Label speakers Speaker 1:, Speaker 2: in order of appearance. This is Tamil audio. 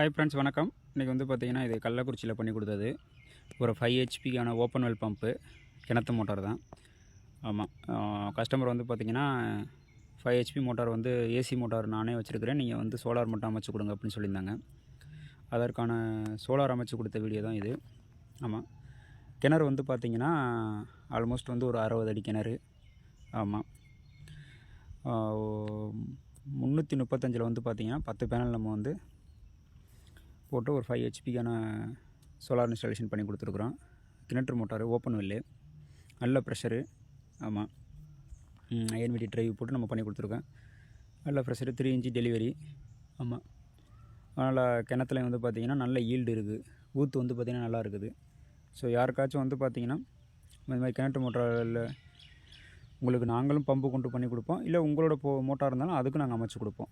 Speaker 1: ஹாய் ஃப்ரெண்ட்ஸ் வணக்கம். இன்றைக்கி வந்து பார்த்தீங்கன்னா இது கள்ளக்குறிச்சியில் பண்ணி கொடுத்தது. ஒரு ஃபைவ் ஹெச்பிக்கான ஓப்பன் வெல் பம்பு கிணத்து மோட்டார் தான். ஆமாம் கஸ்டமர் வந்து பார்த்தீங்கன்னா ஃபைவ் ஹெச்பி மோட்டார் வந்து ஏசி மோட்டார் நானே வச்சுருக்கிறேன். நீங்கள் வந்து சோலார் மட்டும் அமைச்சு கொடுங்க அப்படின்னு சொல்லியிருந்தாங்க. அதற்கான சோலார் அமைச்சு கொடுத்த வீடியோ தான் இது. ஆமாம் கிணறு வந்து பார்த்திங்கன்னா ஆல்மோஸ்ட் வந்து ஒரு அறுபது அடி கிணறு. ஆமாம் முந்நூற்றி முப்பத்தஞ்சில் வந்து பார்த்திங்கன்னா பத்து பேனல் நம்ம வந்து போட்டு ஒரு ஃபைவ் ஹெச்பிக்கான சோலார் இன்ஸ்டாலேஷன் பண்ணி கொடுத்துருக்குறோம். கிணற்று மோட்டார் ஓப்பன் வெல்லு நல்ல ப்ரெஷரு ஆமாம் ஐஎன்விடி ட்ரைவ் போட்டு நம்ம பண்ணி கொடுத்துருக்கோம். நல்ல ப்ரெஷரு த்ரீ இன்ச்சு டெலிவரி ஆமாம் அதனால் கிணத்துல வந்து பார்த்திங்கன்னா நல்ல ஈல்டு இருக்குது. ஊற்று வந்து பார்த்திங்கன்னா நல்லா இருக்குது. ஸோ யாருக்காச்சும் வந்து பார்த்திங்கன்னா இந்த மாதிரி கிணற்று மோட்டாரில் உங்களுக்கு நாங்களும் பம்பு கொண்டு பண்ணி கொடுப்போம். இல்லை உங்களோட போ மோட்டார் இருந்தாலும் அதுக்கும் நாங்கள் அமைச்சு கொடுப்போம்.